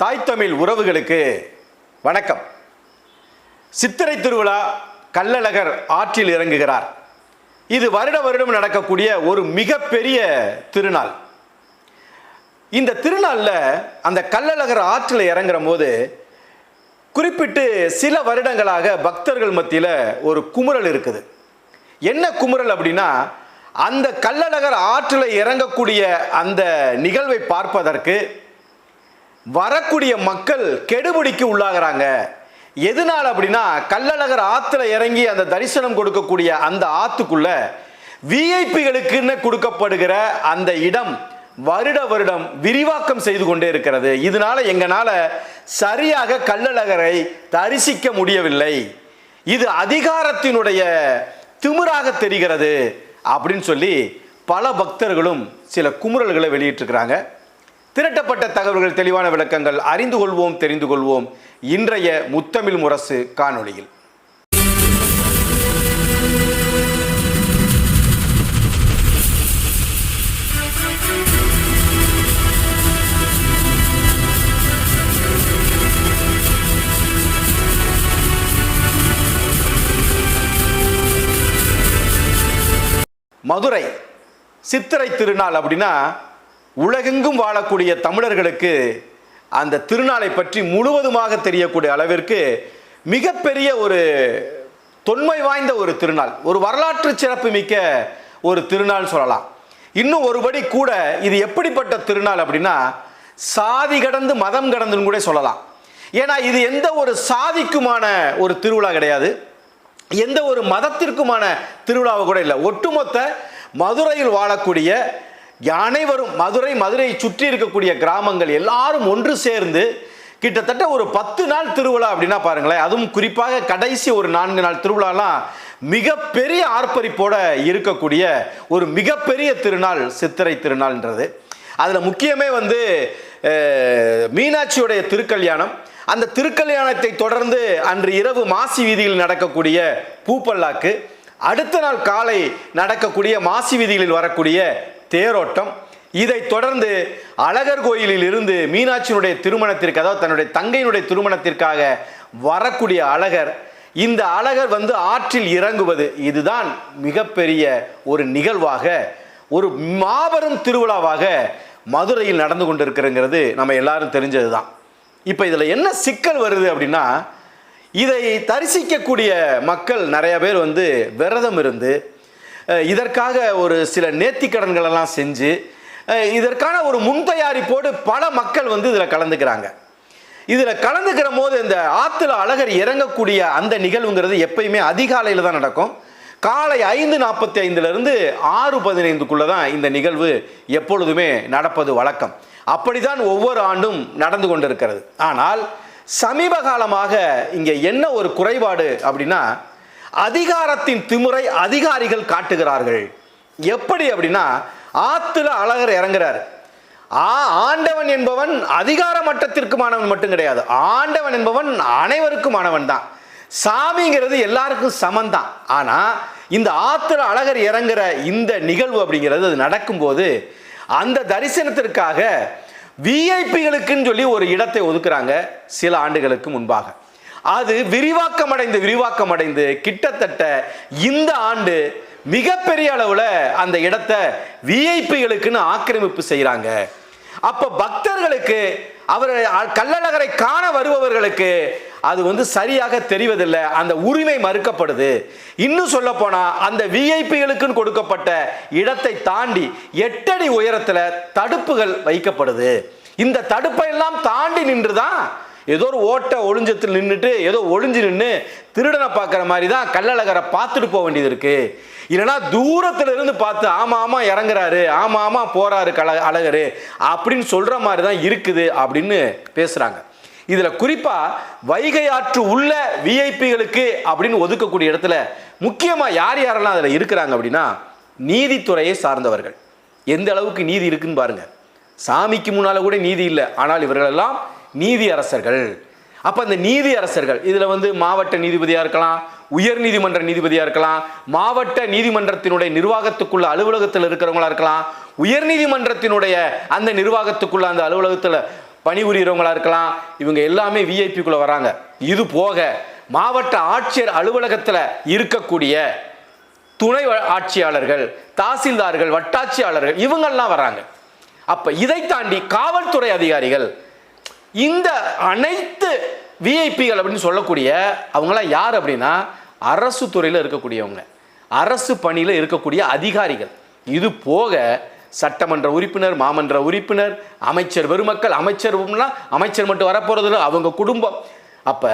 தாய் தமிழ் உறவுகளுக்கு வணக்கம். சித்திரை திருவிழா கள்ளழகர் ஆற்றில் இறங்குகிறார். இது வருட வருடம் நடக்கக்கூடிய ஒரு மிகப்பெரிய திருநாள். இந்த திருநாளில் அந்த கள்ளழகர் ஆற்றில் இறங்குற போது குறிப்பிட்டு சில வருடங்களாக பக்தர்கள் மத்தியில் ஒரு குமுறல் இருக்குது. என்ன குமுறல் அப்படின்னா அந்த கள்ளழகர் ஆற்றில் இறங்கக்கூடிய அந்த நிகழ்வை பார்ப்பதற்கு வரக்கூடிய மக்கள் கெடுபிடிக்கு உள்ளாகிறாங்க. எதனால் அப்படின்னா கள்ளழகர் ஆற்றுல இறங்கி அந்த தரிசனம் கொடுக்கக்கூடிய அந்த ஆற்றுக்குள்ள விஐபிகளுக்குன்னு கொடுக்கப்படுகிற அந்த இடம் வருட வருடம் விரிவாக்கம் செய்து கொண்டே இருக்கிறது. இதனால எங்களால் சரியாக கள்ளழகரை தரிசிக்க முடியவில்லை. இது அதிகாரத்தினுடைய திமிராக தெரிகிறது அப்படின்னு சொல்லி பல பக்தர்களும் சில குமுறல்களை வெளியிட்டிருக்கிறாங்க. திரட்டப்பட்ட தகவல்கள் தெளிவான விளக்கங்கள் அறிந்து கொள்வோம் தெரிந்து கொள்வோம். இன்றைய முத்தமிழ் முரசு காணொளியில். மதுரை. சித்திரை திருநாள் அப்படின்னா உலகெங்கும் வாழக்கூடிய தமிழர்களுக்கு அந்த திருநாளை பற்றி முழுவதுமாக தெரியக்கூடிய அளவிற்கு மிகப்பெரிய ஒரு தொன்மை வாய்ந்த ஒரு திருநாள் ஒரு வரலாற்று சிறப்பு மிக்க ஒரு திருநாள் சொல்லலாம். இன்னும் ஒருபடி கூட இது எப்படிப்பட்ட திருநாள் அப்படின்னா சாதி கடந்து மதம் கடந்துன்னு கூட சொல்லலாம். ஏன்னா இது எந்த ஒரு சாதிக்குமான ஒரு திருவிழா கிடையாது. எந்த ஒரு மதத்திற்குமான திருவிழாவை கூட இல்லை. ஒட்டுமொத்த மதுரையில் வாழக்கூடிய அனைவரும் மதுரை மதுரையை சுற்றி இருக்கக்கூடிய கிராமங்கள் எல்லாரும் ஒன்று சேர்ந்து கிட்டத்தட்ட ஒரு பத்து நாள் திருவிழா அப்படின்னா பாருங்களேன். அதுவும் குறிப்பாக கடைசி ஒரு நான்கு நாள் திருவிழாலாம் மிகப்பெரிய ஆர்ப்பரிப்போட இருக்கக்கூடிய ஒரு மிகப்பெரிய திருநாள் சித்திரை திருநாள்ன்றது. அதில் முக்கியமே வந்து மீனாட்சியுடைய திருக்கல்யாணம். அந்த திருக்கல்யாணத்தை தொடர்ந்து அன்று இரவு மாசி வீதியில் நடக்கக்கூடிய பூப்பல்லாக்கு அடுத்த நாள் காலை நடக்கக்கூடிய மாசி வீதிகளில் வரக்கூடிய தேரோட்டம். இதைத் தொடர்ந்து அழகர் கோயிலில் இருந்து மீனாட்சியினுடைய திருமணத்திற்கு அதாவது தன்னுடைய தங்கையினுடைய திருமணத்திற்காக வரக்கூடிய அழகர் இந்த அழகர் வந்து ஆற்றில் இறங்குவது இதுதான் மிகப்பெரிய ஒரு நிகழ்வாக ஒரு மாபெரும் திருவிழாவாக மதுரையில் நடந்து கொண்டிருக்கிறங்கிறது நம்ம எல்லாரும் தெரிஞ்சது தான் இப்போ இதில் என்ன சிக்கல் வருது அப்படின்னா இதை தரிசிக்கக்கூடிய மக்கள் நிறைய பேர் வந்து விரதம் இருந்து இதற்காக ஒரு சில நேர்த்திக்கடன்களெல்லாம் செஞ்சு இதற்கான ஒரு முன்தயாரிப்போடு பல மக்கள் வந்து இதில் கலந்துக்கிறாங்க. இதில் கலந்துக்கிற போது இந்த ஆற்றுல அழகர் இறங்கக்கூடிய அந்த நிகழ்வுங்கிறது எப்பயுமே அதிகாலையில் தான் நடக்கும். காலை ஐந்து நாற்பத்தி ஐந்துலேருந்து ஆறு பதினைந்துக்குள்ளே தான் இந்த நிகழ்வு எப்பொழுதுமே நடப்பது வழக்கம். அப்படிதான் ஒவ்வொரு ஆண்டும் நடந்து கொண்டிருக்கிறது. ஆனால் சமீப காலமாக இங்கே என்ன ஒரு குறைபாடு அப்படின்னா அதிகாரத்தின் திமுறை அதிகாரிகள் காட்டுகிறார்கள். எப்படி அப்படின்னா ஆத்துல அழகர் இறங்குறாரு. ஆ ஆண்டவன் என்பவன் அதிகார மட்டத்திற்குமானவன் மட்டும் கிடையாது. ஆண்டவன் என்பவன் அனைவருக்குமானவன் தான். சாமிங்கிறது எல்லாருக்கும் சமந்தான் ஆனா இந்த ஆத்துல அழகர் இறங்குற இந்த நிகழ்வு அப்படிங்கிறது அது நடக்கும்போது அந்த தரிசனத்திற்காக விஐபிகளுக்குன்னு சொல்லி ஒரு இடத்தை ஒதுக்குறாங்க சில ஆண்டுகளுக்கு முன்பாக. அது விரிவாக்கம் அடைந்து விரிவாக்கம் அடைந்து கிட்டத்தட்ட இந்த ஆண்டு மிகப்பெரிய அளவில் அந்த இடத்தை விஐபிகளுக்குன்னு ஆக்கிரமிப்பு செய்கிறாங்க அப்போ பக்தர்களுக்கு அவர் கள்ளழகரை காண வருபவர்களுக்கு அது வந்து சரியாக தெரிவதில்லை அந்த உரிமை மறுக்கப்படுது. இன்னும் சொல்ல போனால் அந்த விஐபிகளுக்குன்னு கொடுக்கப்பட்ட இடத்தை தாண்டி எட்டடி உயரத்தில் தடுப்புகள் வைக்கப்படுது. இந்த தடுப்பை எல்லாம் தாண்டி நின்றுதான் ஏதோ ஒரு ஓட்ட ஒளிஞ்சத்தில் நின்றுட்டு ஏதோ ஒளிஞ்சு நின்று திருடனை பார்க்குற மாதிரி தான் கள்ளழகரை பார்த்துட்டு போக வேண்டியது இருக்குது இல்லைன்னா தூரத்தில் இருந்து பார்த்து ஆமாம் ஆமாம் இறங்குறாரு ஆமாம் ஆமா போகிறாரு கல அழகரு அப்படின்னு சொல்கிற மாதிரி தான் இருக்குது அப்படின்னு பேசுகிறாங்க இதில் குறிப்பாக வைகை ஆற்று உள்ள விஐபிகளுக்கு அப்படின்னு ஒதுக்கக்கூடிய இடத்துல முக்கியமாக யார் யாரெல்லாம் அதில் இருக்கிறாங்க அப்படின்னா நீதித்துறையை சார்ந்தவர்கள். எந்த அளவுக்கு நீதி இருக்குன்னு பாருங்க. சாமிக்கு முன்னால் கூட நீதி இல்லை. ஆனால் இவர்களெல்லாம் நீதி அரசர்கள் அப்போ அந்த நீதி அரசர்கள் இதில் வந்து மாவட்ட நீதிபதியாக இருக்கலாம் உயர் நீதிமன்ற நீதிபதியாக இருக்கலாம் மாவட்ட நீதிமன்றத்தினுடைய நிர்வாகத்துக்குள்ள அலுவலகத்தில் இருக்கிறவங்களா இருக்கலாம் உயர் நீதிமன்றத்தினுடைய அந்த நிர்வாகத்துக்குள்ள அந்த அலுவலகத்தில் பணிபுரியறவங்களா இருக்கலாம் இவங்க எல்லாமே விஐபிக்குள்ளே வராங்க. இது போக மாவட்ட ஆட்சியர் அலுவலகத்தில் இருக்கக்கூடிய துணை ஆட்சியாளர்கள் தாசில்தார்கள் வட்டாட்சியாளர்கள் இவங்கெல்லாம் வராங்க. அப்போ இதை தாண்டி காவல்துறை அதிகாரிகள் இந்த அனைத்து விஐபிகள் அப்படின்னு சொல்லக்கூடிய அவங்களாம் யார் அப்படின்னா அரசு துறையில் இருக்கக்கூடியவங்க. அரசு பணியில் இருக்கக்கூடிய அதிகாரிகள். இது போக சட்டமன்ற உறுப்பினர் மாமன்ற உறுப்பினர் அமைச்சர் பெருமக்கள் அமைச்சர்னா அமைச்சர் மட்டும் வரப்போறதில்ல அவங்க குடும்பம். அப்போ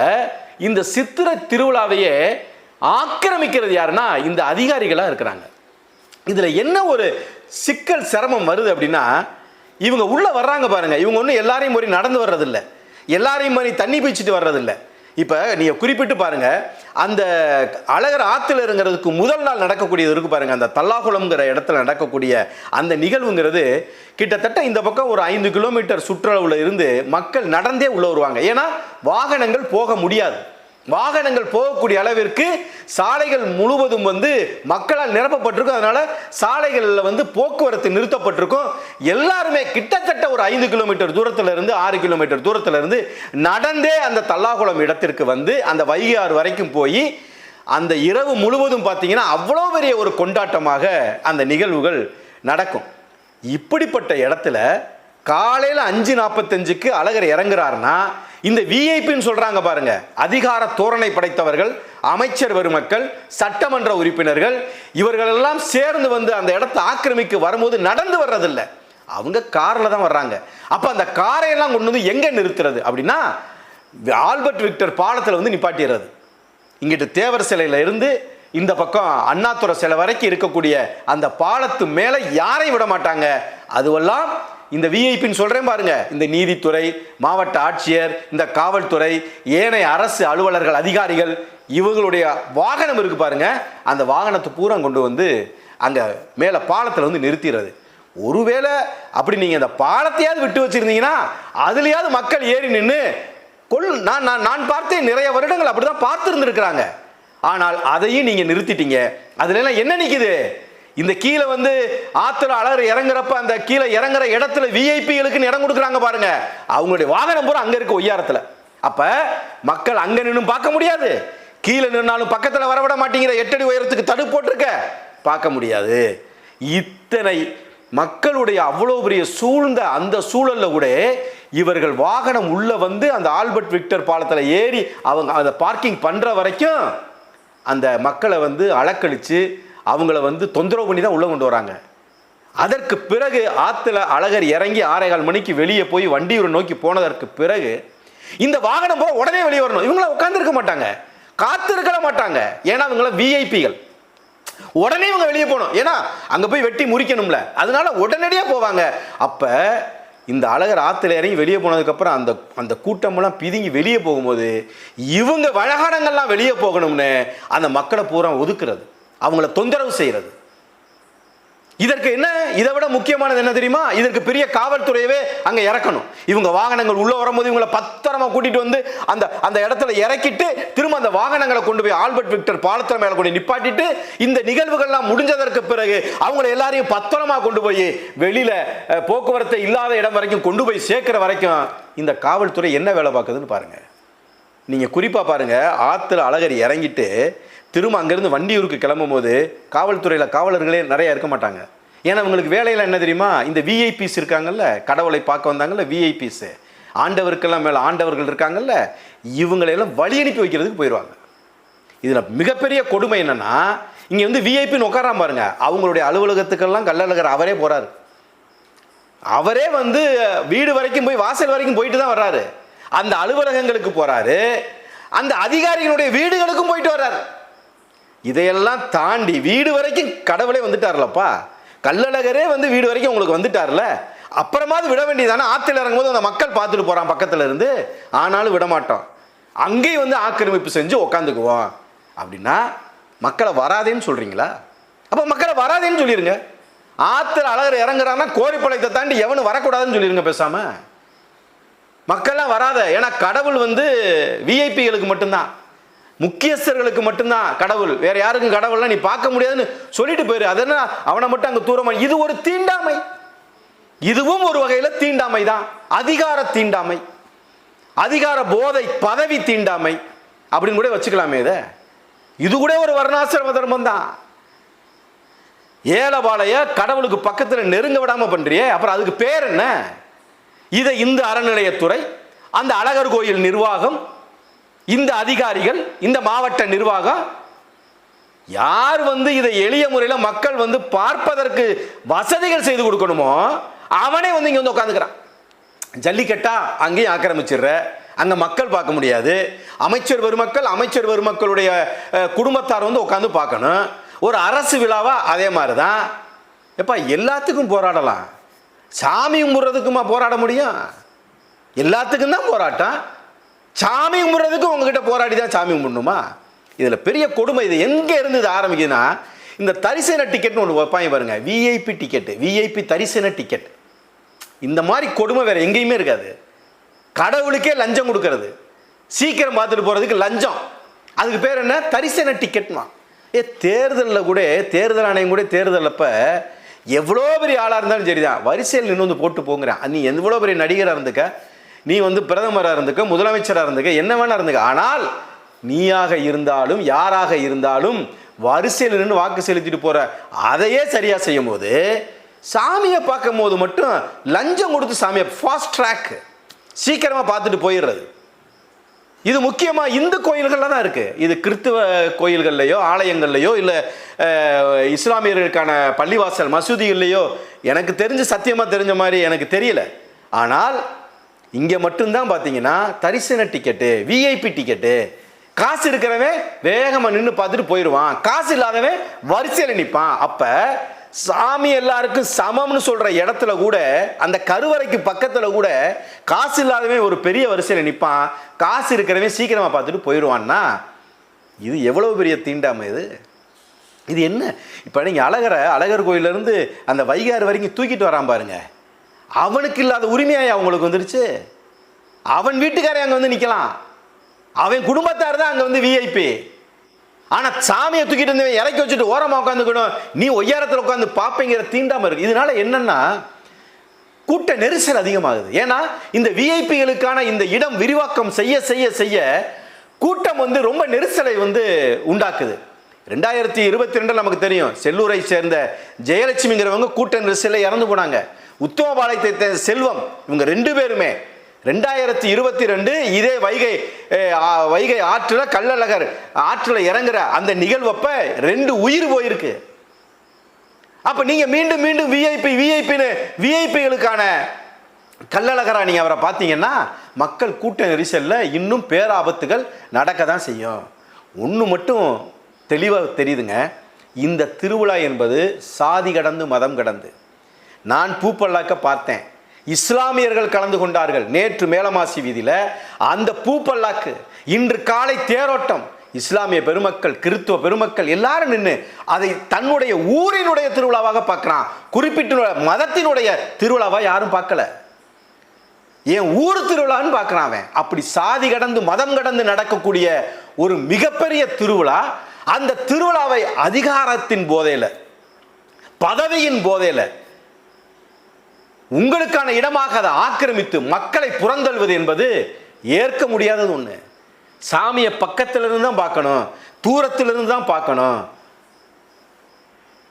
இந்த சித்திரை திருவிழாவையே ஆக்கிரமிக்கிறது யாருன்னா இந்த அதிகாரிகளாக இருக்கிறாங்க. இதில் என்ன ஒரு சிக்கல் சிரமம் வருது அப்படின்னா இவங்க உள்ளே வர்றாங்க பாருங்க. இவங்க ஒன்றும் எல்லாரையும் மாதிரி நடந்து வர்றதில்ல. எல்லாரையும் மாதிரி தண்ணி பீச்சிட்டு வர்றதில்ல. இப்போ நீங்கள் குறிப்பிட்டு பாருங்கள் அந்த அழகர் ஆற்றுல இறங்குறதுக்கு முதல் நாள் நடக்கக்கூடியது இருக்குது பாருங்கள் அந்த தல்லாகுளம்ங்கிற இடத்துல நடக்கக்கூடிய அந்த நிகழ்வுங்கிறது கிட்டத்தட்ட இந்த பக்கம் ஒரு ஐந்து கிலோமீட்டர் சுற்றளவில் இருந்து மக்கள் நடந்தே உள்ளே வருவாங்க. ஏன்னா வாகனங்கள் போக முடியாது. வாகனங்கள் போகக்கூடிய அளவிற்கு சாலைகள் முழுவதும் வந்து மக்களால் நிரப்பப்பட்டிருக்கும். அதனால சாலைகளில் வந்து போக்குவரத்து நிறுத்தப்பட்டிருக்கும். எல்லாருமே கிட்டத்தட்ட ஒரு ஐந்து கிலோமீட்டர் தூரத்தில் இருந்து ஆறு கிலோமீட்டர் தூரத்தில் இருந்து நடந்தே அந்த தல்லாகுளம் இடத்திற்கு வந்து அந்த வைகை ஆறு வரைக்கும் போய் அந்த இரவு முழுவதும் பார்த்தீங்கன்னா அவ்வளோ பெரிய ஒரு கொண்டாட்டமாக அந்த நிகழ்வுகள் நடக்கும். இப்படிப்பட்ட இடத்துல காலையில் அஞ்சு நாற்பத்தஞ்சுக்கு அழகர் இறங்குறாருன்னா இந்த விஐபின்னு சொல்றாங்க பாருங்க. அதிகார தோரணை படைத்தவர்கள் அமைச்சர் பெருமக்கள் சட்டமன்ற உறுப்பினர்கள் இவர்கள் எல்லாம் சேர்ந்து வந்து அந்த இடத்தை ஆக்கிரமிக்க வரும்போது நடந்து வர்றதில்ல. அவங்க காரில் தான் வர்றாங்க. அப்போ அந்த காரையெல்லாம் கொண்டு வந்து எங்கே நிறுத்துறது? அப்படின்னா ஆல்பர்ட் விக்டர் பாலத்தில் வந்து நிப்பாட்டிடுறது. இங்கிட்டு தேவர் சிலையில இருந்து இந்த பக்கம் அண்ணாத்துறை சிலை வரைக்கும் இருக்கக்கூடிய அந்த பாலத்து மேலே யாரையும் விட மாட்டாங்க. அதுவெல்லாம் இந்த விஐபின்னு சொல்கிறேன் பாருங்க. இந்த நீதித்துறை மாவட்ட ஆட்சியர் இந்த காவல்துறை ஏனைய அரசு அலுவலர்கள் அதிகாரிகள் இவங்களுடைய வாகனம் இருக்குது பாருங்க. அந்த வாகனத்தை பூரா கொண்டு வந்து அங்கே மேலே பாலத்தில் வந்து நிறுத்திடுறது. ஒருவேளை அப்படி நீங்கள் அந்த பாலத்தையாவது விட்டு வச்சிருந்தீங்கன்னா அதுலேயாவது மக்கள் ஏறி நின்று கொள் நான் நான் நான் பார்த்தேன் நிறைய வருடங்கள் அப்படிதான் பார்த்துருந்துருக்குறாங்க. ஆனால் அதையும் நீங்கள் நிறுத்திட்டீங்க. அதுலலாம் என்ன நிற்கிது இந்த கீழே வந்து ஆத்துல அழகர் இறங்குறப்ப அந்த கீழே இறங்குற இடத்துல விஐபிகளுக்குன்னு இடம் கொடுக்குறாங்க பாருங்க. அவங்களுடைய வாகனம் பூரா அங்கே இருக்கு ஒய்யாரத்தில். அப்போ மக்கள் அங்கே நின்னு பார்க்க முடியாது. கீழே நின்னாலும் பக்கத்தில் வரவிட மாட்டேங்கிற எட்டடி உயரத்துக்கு தடு போட்டிருக்க. பார்க்க முடியாது. இத்தனை மக்களுடைய அவ்வளோ பெரிய சூழ்ந்த அந்த சூழல்ல கூட இவர்கள் வாகனம் உள்ளே வந்து அந்த ஆல்பர்ட் விக்டர் பாலத்தில் ஏறி அவங்க அதை பார்க்கிங் பண்ணுற வரைக்கும் அந்த மக்களை வந்து அலக்கழித்து அவங்கள வந்து தொந்தரவு பண்ணி தான் உள்ளே கொண்டு வராங்க. அதற்கு பிறகு ஆற்றுல அழகர் இறங்கி ஆறேகால் மணிக்கு வெளியே போய் வண்டியூரை நோக்கி போனதற்கு பிறகு இந்த வாகனம் போக உடனே வெளியே வரணும். இவங்கள உட்காந்துருக்க மாட்டாங்க. காத்திருக்க மாட்டாங்க. ஏன்னா இவங்கள விஐபிகள் உடனே இவங்க வெளியே போகணும். ஏன்னா அங்கே போய் வெட்டி முறிக்கணும்ல. அதனால உடனடியாக போவாங்க. அப்போ இந்த அழகர் ஆற்றுல இறங்கி வெளியே போனதுக்கப்புறம் அந்த அந்த கூட்டமெல்லாம் பிதுங்கி வெளியே போகும்போது இவங்க வழகாடங்கள்லாம் வெளியே போகணும்னு அந்த மக்களை பூரா ஒதுக்குறது. அவங்கள தொந்தரவு செய்கிறது இதற்கு என்ன இதை விட முக்கியமானது என்ன தெரியுமா? இதற்கு பெரிய காவல்துறையவே அங்கே இறக்கணும். இவங்க வாகனங்கள் உள்ளே வரும்போது இவங்களை பத்திரமா கூட்டிகிட்டு வந்து அந்த அந்த இடத்துல இறக்கிட்டு திரும்ப அந்த வாகனங்களை கொண்டு போய் ஆல்பர்ட் விக்டர் பாலத்தில் மேலே கொண்டு நிப்பாட்டிட்டு இந்த நிகழ்வுகள்லாம் முடிஞ்சதற்கு பிறகு அவங்கள எல்லாரையும் பத்திரமா கொண்டு போய் வெளியில் போக்குவரத்து இல்லாத இடம் வரைக்கும் கொண்டு போய் சேர்க்குற வரைக்கும் இந்த காவல்துறை என்ன வேலை பார்க்குதுன்னு பாருங்கள் நீங்கள் குறிப்பாக பாருங்கள் ஆற்றுல அழகர் இறங்கிட்டு திரும்ப அங்கேருந்து வண்டியூருக்கு கிளம்பும் போது காவல்துறையில் காவலர்களே நிறையா இருக்க மாட்டாங்க. ஏன்னா அவங்களுக்கு வேலையில் என்ன தெரியுமா? இந்த விஐபிஸ் இருக்காங்கல்ல கடவுளை பார்க்க வந்தாங்கல்ல விஐபிஸு ஆண்டவருக்கெல்லாம் மேலே ஆண்டவர்கள் இருக்காங்கல்ல இவங்களையெல்லாம் வழி அனுப்பி வைக்கிறதுக்கு போயிடுவாங்க இதில் மிகப்பெரிய கொடுமை என்னென்னா இங்கே வந்து விஐபின்னு உட்காராம பாருங்க. அவங்களுடைய அலுவலகத்துக்கெல்லாம் கள்ளழகர் அவரே போகிறார் அவரே வந்து வீடு வரைக்கும் போய் வாசல் வரைக்கும் போயிட்டு தான் வர்றாரு. அந்த அலுவலகங்களுக்கு போகிறாரு அந்த அதிகாரிகளுடைய வீடுகளுக்கும் போயிட்டு வர்றாரு. இதையெல்லாம் தாண்டி வீடு வரைக்கும் கடவுளே வந்துட்டார்லப்பா. கல்லழகரே வந்து வீடு வரைக்கும் உங்களுக்கு வந்துட்டார்ல. அப்புறமாவது விட வேண்டியதானே? ஆத்துல இறங்கும்போது அந்த மக்கள் பார்த்துட்டு போகிறான் பக்கத்தில் இருந்து. ஆனாலும் விட மாட்டோம். அங்கேயும் வந்து ஆக்கிரமிப்பு செஞ்சு உக்காந்துக்குவோம். அப்படின்னா மக்களை வராதேன்னு சொல்கிறீங்களா அப்போ மக்களை வராதேன்னு சொல்லிடுங்க ஆற்றுல அழகர் இறங்குறான்னா கோரிப்பாளையத்தை தாண்டி எவனும் வரக்கூடாதுன்னு சொல்லிருங்க பேசாமல் மக்கள்லாம் வராத. ஏன்னா கடவுள் வந்து விஐபிகளுக்கு மட்டும்தான். முக்கியஸ்தர்களுக்கு மட்டும்தான் கடவுள். வேற யாருக்கும் கடவுள்லாம் நீ பார்க்க முடியாதுன்னு சொல்லிட்டு போயிரு. அது என்ன? அவனை மட்டும் அங்கே தூரமா இது ஒரு தீண்டாமை. இதுவும் ஒரு வகையில் தீண்டாமை தான். அதிகார தீண்டாமை. அதிகார போதை பதவி தீண்டாமை. அப்படின்னு கூட வச்சுக்கலாமே இதை. இது கூட ஒரு வர்ணாசிரம தர்மம் தான். ஏலபாளைய கடவுளுக்கு பக்கத்தில் நெருங்க விடாம பண்றியே. அப்புறம் அதுக்கு பேர் என்ன? இதை இந்த அறநிலையத்துறை அந்த அழகர் கோயில் நிர்வாகம் இந்த அதிகாரிகள் இந்த மாவட்ட நிர்வாகம் யார் வந்து இதை எளிய முறையில் மக்கள் வந்து பார்ப்பதற்கு வசதிகள் செய்து கொடுக்கணுமோ அவனே வந்து இங்கே வந்து உட்காந்துக்கிறான் ஜல்லிக்கட்டா அங்கேயும் ஆக்கிரமிச்சிடுற அங்கே மக்கள் பார்க்க முடியாது. அமைச்சர் பெருமக்கள் அமைச்சர் பெருமக்களுடைய குடும்பத்தார் வந்து உட்காந்து பார்க்கணும். ஒரு அரசு விழாவா அதே மாதிரி தான் எப்பா எல்லாத்துக்கும் போராடலாம். சாமி கும்பிட்றதுக்குமா போராட முடியும்? எல்லாத்துக்கும் தான் போராட்டம். சாமி கும்பிட்றதுக்கு உங்ககிட்ட போராடி தான் சாமி கும்பிடணுமா? இதில் பெரிய கொடுமை இது எங்கே இருந்து இது ஆரம்பிக்குதுன்னா இந்த தரிசன டிக்கெட்னு ஒன்று வைப்பாங்க பாருங்க. விஐபி டிக்கெட்டு விஐபி தரிசன டிக்கெட். இந்த மாதிரி கொடுமை வேறு எங்கேயுமே இருக்காது. கடவுளுக்கே லஞ்சம் கொடுக்கறது. சீக்கிரம் பார்த்துட்டு போகிறதுக்கு லஞ்சம். அதுக்கு பேர் என்ன? தரிசன டிக்கெட்மா. ஏ தேர்தலில் கூட தேர்தல் ஆணையம் கூட தேர்தல் அப்போ எவ்வளோ பெரிய ஆளாக இருந்தாலும் சரிதான். வரிசையில் நின்று வந்து போட்டு போங்கிறேன் நீ எவ்வளோ பெரிய நடிகராக இருந்துக்க? நீ வந்து பிரதமராக இருந்துக்க முதலமைச்சராக இருந்துக்க என்ன வேணா இருந்துக்க. ஆனால் நீயாக இருந்தாலும் யாராக இருந்தாலும் வரிசையில் நின்று வாக்கு செலுத்திட்டு போகிற அதையே சரியாக செய்யும் போது சாமியை பார்க்கும் போது மட்டும் லஞ்சம் கொடுத்து சாமியை ஃபாஸ்ட் ட்ராக் சீக்கிரமாக பார்த்துட்டு போயிடுறது. இது முக்கியமாக இந்து கோயில்களில் தான் இருக்குது இது கிறித்துவ கோயில்கள்லையோ ஆலயங்கள்லையோ இல்லை இஸ்லாமியர்களுக்கான பள்ளிவாசல் மசூதிகள்லையோ எனக்கு தெரிஞ்சு சத்தியமாக தெரிஞ்ச மாதிரி எனக்கு தெரியல. ஆனால் இங்கே மட்டும்தான் பார்த்தீங்கன்னா தரிசன டிக்கெட்டு விஐபி டிக்கெட்டு காசு இருக்கிறவன் வேகமாக நின்று பார்த்துட்டு போயிடுவான். காசு இல்லாதவன் வரிசையில் நிற்பான் அப்போ சாமி எல்லாருக்கும் சமம்னு சொல்கிற இடத்துல கூட அந்த கருவறைக்கு பக்கத்தில் கூட காசு இல்லாதவன் ஒரு பெரிய வரிசையில் நிற்பான் காசு இருக்கிறவன் சீக்கிரமாக பார்த்துட்டு போயிடுவான்னா இது எவ்வளோ பெரிய தீண்டாமை இது? இது என்ன? இப்போ நீங்கள் அழகரை அழகர் கோயிலேருந்து அந்த வைகாறு வரைக்கும் தூக்கிட்டு வரான் பாருங்கள் அவனுக்கு இல்லாத உரிமையாய் அவங்களுக்கு வந்துருச்சு. அவன் வீட்டுக்காரே அங்கே வந்து நிற்கலாம் அவன் குடும்பத்தார் தான் அங்கே வந்து விஐபி ஆனால் சாமியை தூக்கிட்டு இருந்தவன் இறக்கி வச்சுட்டு ஓரமாக உட்காந்துக்கணும் நீ ஒய்யாரத்தில் உட்காந்து பார்ப்பேங்கிற தீண்டாமல் இருக்கு. இதனால என்னன்னா கூட்ட நெரிசல் அதிகமாகுது. ஏன்னா இந்த விஐபிகளுக்கான இந்த இடம் விரிவாக்கம் செய்ய செய்ய செய்ய கூட்டம் வந்து ரொம்ப நெரிசலை வந்து உண்டாக்குது. ரெண்டாயிரத்தி இருபத்தி ரெண்டில் நமக்கு தெரியும் செல்லூரை சேர்ந்த ஜெயலட்சுமிங்கிறவங்க கூட்ட நெரிசலில் இறந்து போனாங்க. உத்தமபாளையத்தை செல்வம். இவங்க ரெண்டு பேருமே. ரெண்டாயிரத்தி இருபத்தி ரெண்டு இதே வைகை வைகை ஆற்றில் கள்ளழகர் ஆற்றில் இறங்குற அந்த நிகழ்வப்ப ரெண்டு உயிர் போயிருக்கு. அப்போ நீங்கள் மீண்டும் மீண்டும் விஐபி விஐபின்னு விஐபிகளுக்கான கள்ளழகரா நீங்கள் அவரை பார்த்தீங்கன்னா மக்கள் கூட்ட நெரிசலில் இன்னும் பேராபத்துகள் நடக்க தான் செய்யும். ஒன்று மட்டும் தெளிவாக தெரியுதுங்க. இந்த திருவிழா என்பது சாதி கடந்து மதம் கடந்து. நான் பூப்பல்லாக்க பார்த்தேன். இஸ்லாமியர்கள் கலந்து கொண்டார்கள். நேற்று மேலமாசி வீதியில் அந்த பூப்பல்லாக்கு இன்று காலை தேரோட்டம். இஸ்லாமிய பெருமக்கள் கிறித்துவ பெருமக்கள் எல்லாரும் நின்று அதை தன்னுடைய ஊரினுடைய திருவிழாவாக பார்க்குறான். குறிப்பிட்ட மதத்தினுடைய திருவிழாவாக யாரும் பார்க்கல. என் ஊர் திருவிழான்னு பார்க்குறான் அவன். அப்படி சாதி கடந்து மதம் கடந்து நடக்கக்கூடிய ஒரு மிகப்பெரிய திருவிழா அந்த திருவிழாவை அதிகாரத்தின் போதையில் பதவியின் போதையில் உங்களுக்கான இடமாக அதை ஆக்கிரமித்து மக்களை புறந்தள்வது என்பது ஏற்க முடியாதது ஒன்று சாமியை பக்கத்திலிருந்து தான் பார்க்கணும் தூரத்திலிருந்து தான் பார்க்கணும்.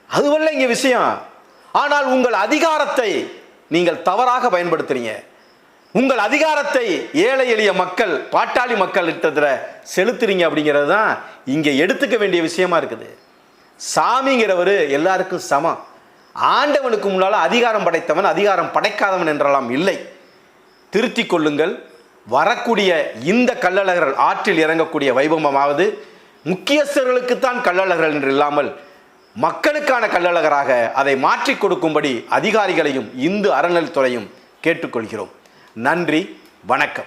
அதுவல்ல இங்கே விஷயம். ஆனால் உங்கள் அதிகாரத்தை நீங்கள் தவறாக பயன்படுத்துறீங்க. உங்கள் அதிகாரத்தை ஏழை எளிய மக்கள் பாட்டாளி மக்கள் கிட்டத்துல செலுத்துறீங்க அப்படிங்கிறது தான் இங்கே எடுத்துக்க வேண்டிய விஷயமா இருக்குது. சாமிங்கிறவர் எல்லாருக்கும் சமம். ஆண்டவனுக்கு முன்னால் அதிகாரம் படைத்தவன் அதிகாரம் படைக்காதவன் என்றெல்லாம் இல்லை. திருத்தி கொள்ளுங்கள். வரக்கூடிய இந்த கள்ளழகர்கள் ஆற்றில் இறங்கக்கூடிய வைபவமாவது முக்கியஸ்தர்களுக்குத்தான் கள்ளழகர்கள் என்று இல்லாமல் மக்களுக்கான கள்ளழகராக அதை மாற்றிக் கொடுக்கும்படி அதிகாரிகளையும் இந்து அறநிலைத்துறையும் கேட்டுக்கொள்கிறோம். நன்றி வணக்கம்.